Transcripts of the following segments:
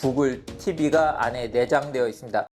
구글 TV가 안에 내장되어 있습니다.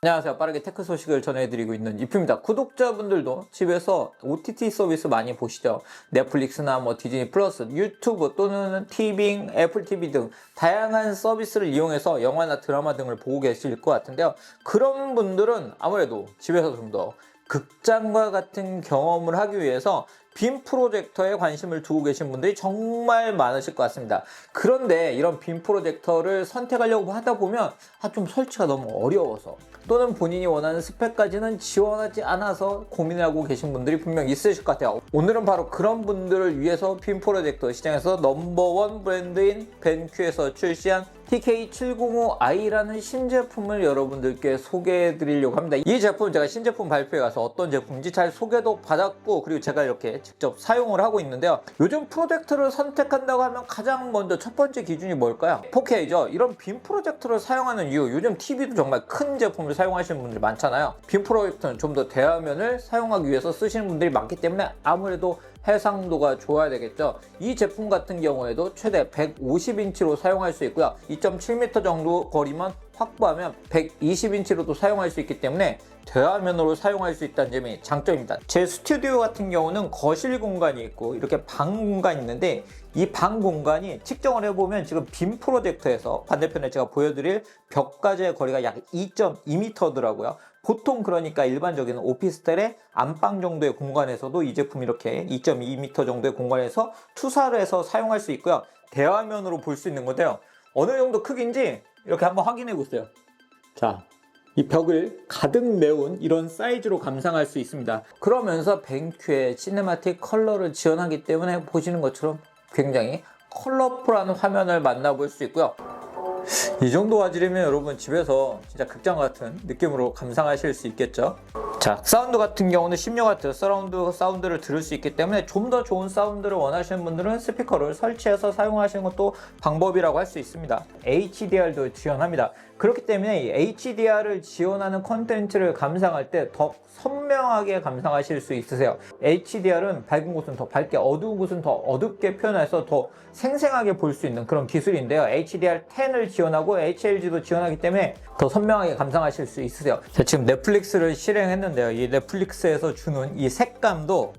안녕하세요. 빠르게 테크 소식을 전해드리고 있는 이프입니다. 구독자분들도 집에서 OTT 서비스 많이 보시죠? 넷플릭스나 뭐 디즈니 플러스, 유튜브 또는 티빙, 애플 TV 등 다양한 서비스를 이용해서 영화나 드라마 등을 보고 계실 것 같은데요. 그런 분들은 아무래도 집에서 좀더 극장과 같은 경험을 하기 위해서 빔 프로젝터에 관심을 두고 계신 분들이 정말 많으실 것 같습니다. 그런데 이런 빔 프로젝터를 선택하려고 하다 보면 아, 좀 설치가 너무 어려워서 또는 본인이 원하는 스펙까지는 지원하지 않아서 고민을 하고 계신 분들이 분명 있으실 것 같아요. 오늘은 바로 그런 분들을 위해서 빔 프로젝터 시장에서 넘버원 브랜드인 벤큐에서 출시한 TK705i라는 신제품을 여러분들께 소개해 드리려고 합니다. 이 제품 제가 신제품 발표회 가서 어떤 제품인지 잘 소개도 받았고 그리고 제가 이렇게 직접 사용을 하고 있는데요. 요즘 프로젝터를 선택한다고 하면 가장 먼저 첫 번째 기준이 뭘까요? 4K죠. 이런 빔 프로젝터를 사용하는 이유 요즘 TV도 정말 큰 제품을 사용하시는 분들이 많잖아요. 빔 프로젝터는 좀 더 대화면을 사용하기 위해서 쓰시는 분들이 많기 때문에 아무래도 해상도가 좋아야 되겠죠. 이 제품 같은 경우에도 최대 150인치로 사용할 수 있고요. 2.7m 정도 거리만 확보하면 120인치로도 사용할 수 있기 때문에 대화면으로 사용할 수 있다는 점이 장점입니다. 제 스튜디오 같은 경우는 거실 공간이 있고 이렇게 방 공간이 있는데 이 방 공간이 측정을 해보면 지금 빔 프로젝터에서 반대편에 제가 보여드릴 벽까지의 거리가 약 2.2m더라고요. 보통 그러니까 일반적인 오피스텔의 안방 정도의 공간에서도 이 제품 이렇게 2.2m 정도의 공간에서 투사를 해서 사용할 수 있고요. 대화면으로 볼 수 있는 건데요. 어느 정도 크기인지 이렇게 한번 확인해 보세요. 자, 이 벽을 가득 메운 이런 사이즈로 감상할 수 있습니다. 그러면서 뱅큐의 시네마틱 컬러를 지원하기 때문에 보시는 것처럼 굉장히 컬러풀한 화면을 만나볼 수 있고요. 이 정도 화질이면 여러분 집에서 진짜 극장 같은 느낌으로 감상하실 수 있겠죠. 자, 사운드 같은 경우는 16W 서라운드 사운드를 들을 수 있기 때문에 좀 더 좋은 사운드를 원하시는 분들은 스피커를 설치해서 사용하시는 것도 방법이라고 할 수 있습니다. HDR도 지원합니다. 그렇기 때문에 이 HDR을 지원하는 컨텐츠를 감상할 때 더 선명하게 감상하실 수 있으세요. HDR은 밝은 곳은 더 밝게, 어두운 곳은 더 어둡게 표현해서 더 생생하게 볼 수 있는 그런 기술인데요. HDR10을 지원하고 HLG도 지원하기 때문에 더 선명하게 감상하실 수 있으세요. 제가 지금 넷플릭스를 실행했는데 요. 이 넷플릭스에서 주는 이 색감도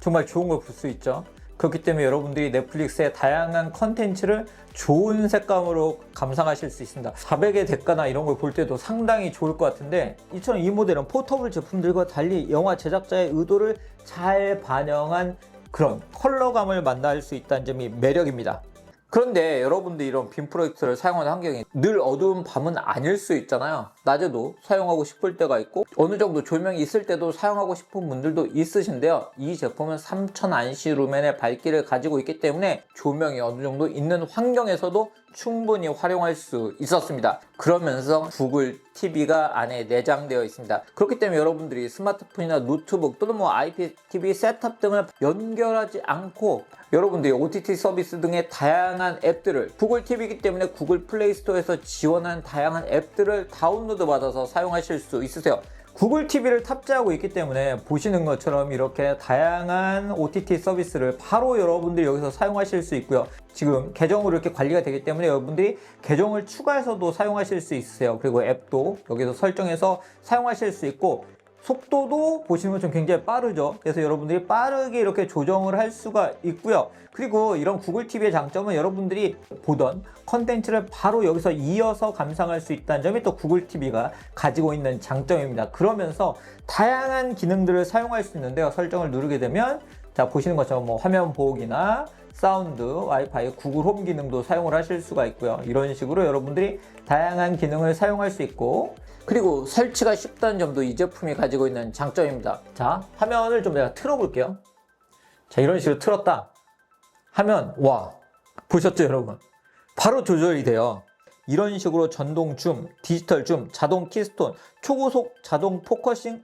정말 좋은 걸 볼 수 있죠. 그렇기 때문에 여러분들이 넷플릭스의 다양한 컨텐츠를 좋은 색감으로 감상하실 수 있습니다. 400의 대가나 이런 걸 볼 때도 상당히 좋을 것 같은데 이처럼 이 모델은 포터블 제품들과 달리 영화 제작자의 의도를 잘 반영한 그런 컬러감을 만날 수 있다는 점이 매력입니다. 그런데 여러분들 이런 빔 프로젝터를 사용하는 환경이 늘 어두운 밤은 아닐 수 있잖아요. 낮에도 사용하고 싶을 때가 있고 어느 정도 조명이 있을 때도 사용하고 싶은 분들도 있으신데요. 이 제품은 3000 안시 루멘의 밝기를 가지고 있기 때문에 조명이 어느 정도 있는 환경에서도 충분히 활용할 수 있었습니다. 그러면서 구글 TV가 안에 내장되어 있습니다. 그렇기 때문에 여러분들이 스마트폰이나 노트북 또는 뭐 IPTV 셋탑 등을 연결하지 않고 여러분들이 OTT 서비스 등의 다양한 앱들을 구글 TV이기 때문에 구글 플레이 스토어에서 지원한 다양한 앱들을 다운로드 받아서 사용하실 수 있으세요. 구글 TV를 탑재하고 있기 때문에 보시는 것처럼 이렇게 다양한 OTT 서비스를 바로 여러분들이 여기서 사용하실 수 있고요. 지금 계정으로 이렇게 관리가 되기 때문에 여러분들이 계정을 추가해서도 사용하실 수 있으세요. 그리고 앱도 여기서 설정해서 사용하실 수 있고 속도도 보시는 것처럼 굉장히 빠르죠. 그래서 여러분들이 빠르게 이렇게 조정을 할 수가 있고요. 그리고 이런 구글 TV의 장점은 여러분들이 보던 컨텐츠를 바로 여기서 이어서 감상할 수 있다는 점이 또 구글 TV가 가지고 있는 장점입니다. 그러면서 다양한 기능들을 사용할 수 있는데요. 설정을 누르게 되면 자 보시는 것처럼 뭐 화면 보호기나 사운드, 와이파이, 구글 홈 기능도 사용을 하실 수가 있고요. 이런 식으로 여러분들이 다양한 기능을 사용할 수 있고 그리고 설치가 쉽다는 점도 이 제품이 가지고 있는 장점입니다. 자, 화면을 좀 내가 틀어볼게요. 자, 이런 식으로 틀었다. 하면, 와, 보셨죠, 여러분? 바로 조절이 돼요. 이런 식으로 전동 줌, 디지털 줌, 자동 키스톤, 초고속 자동 포커싱,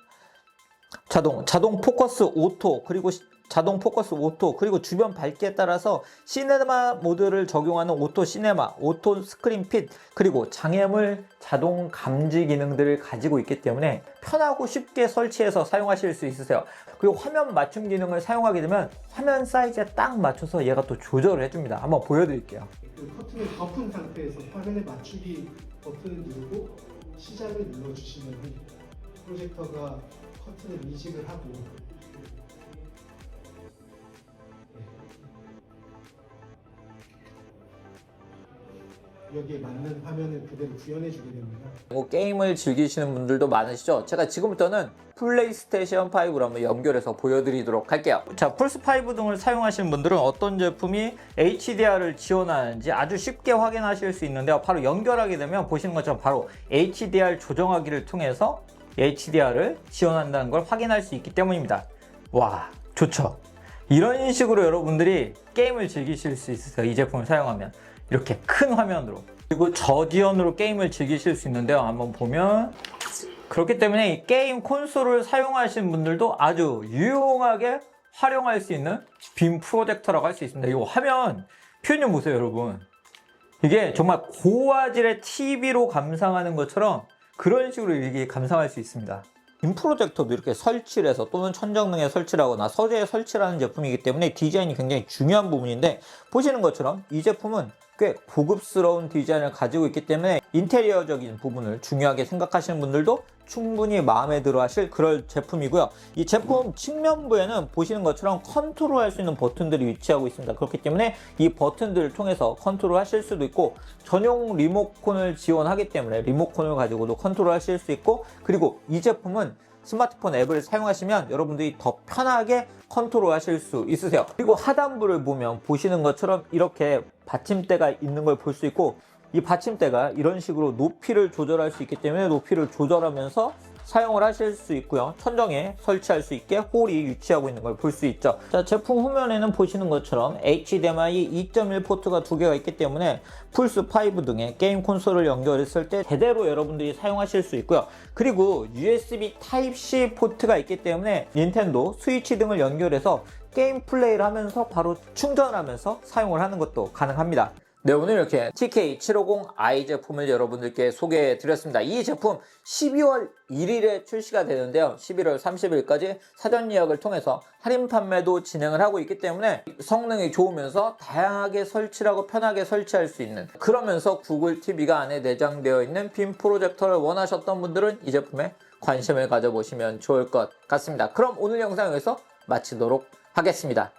자동, 자동 포커스 오토, 그리고 시- 자동 포커스 오토, 그리고 주변 밝기에 따라서 시네마 모드를 적용하는 오토 시네마, 오토 스크린 핏, 그리고 장애물 자동 감지 기능들을 가지고 있기 때문에 편하고 쉽게 설치해서 사용하실 수 있으세요. 그리고 화면 맞춤 기능을 사용하게 되면 화면 사이즈에 딱 맞춰서 얘가 또 조절을 해줍니다. 한번 보여드릴게요. 그 커튼을 덮은 상태에서 화면에 맞추기 버튼을 누르고 시작을 눌러주시면 프로젝터가 커튼을 인식을 하고 여기에 맞는 화면을 그대로 구현해 주게 됩니다. 뭐 게임을 즐기시는 분들도 많으시죠? 제가 지금부터는 플레이스테이션 5로 한번 연결해서 보여드리도록 할게요. 자, 플스5 등을 사용하시는 분들은 어떤 제품이 HDR을 지원하는지 아주 쉽게 확인하실 수 있는데요. 바로 연결하게 되면 보시는 것처럼 바로 HDR 조정하기를 통해서 HDR을 지원한다는 걸 확인할 수 있기 때문입니다. 와, 좋죠? 이런 식으로 여러분들이 게임을 즐기실 수 있으세요. 이 제품을 사용하면. 이렇게 큰 화면으로. 그리고 저지연으로 게임을 즐기실 수 있는데요. 한번 보면 그렇기 때문에 이 게임 콘솔을 사용하시는 분들도 아주 유용하게 활용할 수 있는 빔 프로젝터라고 할 수 있습니다. 이 화면 표현 좀 보세요, 여러분. 이게 정말 고화질의 TV로 감상하는 것처럼 그런 식으로 이게 감상할 수 있습니다. 빔 프로젝터도 이렇게 설치를 해서 또는 천정능에 설치를 하거나 서재에 설치를 하는 제품이기 때문에 디자인이 굉장히 중요한 부분인데 보시는 것처럼 이 제품은 꽤 고급스러운 디자인을 가지고 있기 때문에 인테리어적인 부분을 중요하게 생각하시는 분들도 충분히 마음에 들어 하실 그럴 제품이고요. 이 제품 측면부에는 보시는 것처럼 컨트롤 할 수 있는 버튼들이 위치하고 있습니다. 그렇기 때문에 이 버튼들을 통해서 컨트롤 하실 수도 있고 전용 리모컨을 지원하기 때문에 리모컨을 가지고도 컨트롤 하실 수 있고 그리고 이 제품은 스마트폰 앱을 사용하시면 여러분들이 더 편하게 컨트롤 하실 수 있으세요. 그리고 하단부를 보면 보시는 것처럼 이렇게 받침대가 있는 걸 볼 수 있고 이 받침대가 이런 식으로 높이를 조절할 수 있기 때문에 높이를 조절하면서 사용을 하실 수 있고요. 천정에 설치할 수 있게 홀이 위치하고 있는 걸 볼 수 있죠. 자, 제품 후면에는 보시는 것처럼 HDMI 2.1 포트가 두 개가 있기 때문에 플스5 등의 게임 콘솔을 연결했을 때 제대로 여러분들이 사용하실 수 있고요. 그리고 USB Type-C 포트가 있기 때문에 닌텐도 스위치 등을 연결해서 게임 플레이를 하면서 바로 충전하면서 사용을 하는 것도 가능합니다. 네, 오늘 이렇게 TK750i 제품을 여러분들께 소개해 드렸습니다. 이 제품 12월 1일에 출시가 되는데요. 11월 30일까지 사전 예약을 통해서 할인 판매도 진행을 하고 있기 때문에 성능이 좋으면서 다양하게 설치를 하고 편하게 설치할 수 있는 그러면서 구글 TV가 안에 내장되어 있는 빔 프로젝터를 원하셨던 분들은 이 제품에 관심을 가져보시면 좋을 것 같습니다. 그럼 오늘 영상 여기서 마치도록 하겠습니다.